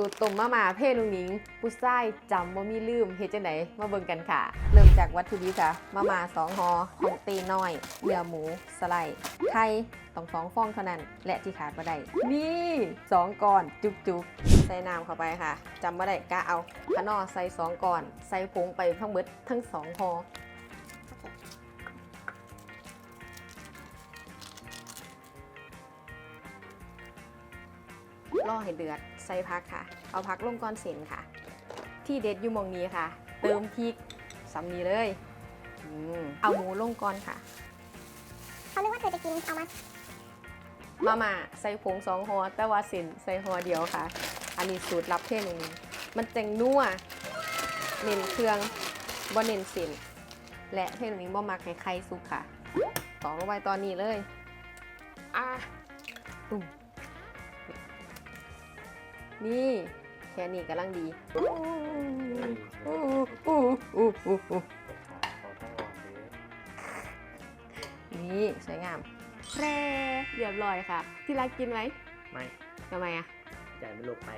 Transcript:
สูตรต้มมาม่าเพ่ลุงหนิงผู้ชายจำว่ามีลืมเฮ็ดจังไดมาเบิ่งกันค่ะ เริ่มจากวัตถุดิบค่ะมาม่าสองหอของตีน้อยเนื้อหมูสไลด์ไข่ต้องสองฟองเท่านั้น และที่ขาดบ่ได้นี่สองก้อนจุกๆใส่น้ำเข้าไปค่ะจำบ่ได้กะเอาขนอใส่สองก้อน ใส่ผงไปทั้งเบิดทั้งสองหอ รอให้เดือดใส่พักค่ะ เอาพักลงก้อนเส้นค่ะ ที่เด็ดอยู่หมองนี้ค่ะ เติมพริกสำนีเลยอืมเอาหมูลงก่อนค่ะเขานึกว่าเธอจะกินเอามามาม่าใส่ผงสองหอแต่ว่าเส้นใส่หอเดียวค่ะ อันนี้สูตรลับเท่หนึ่งมันจังนัวเน้นเครื่องบ่เน้นเส้นและเท่หนึ่งบ่มักให้ไข่สุกค่ะตอกลงไปตอนนี้เลย อะตุ่ม นี่แค่นี้กำลังดีอู้อู้อู้อู้อู้นี่สวยงามแพร่เรียบร้อยค่ะ ที่รักกินไหมไม่ทำไมอะใหญ่ไม่ลงไป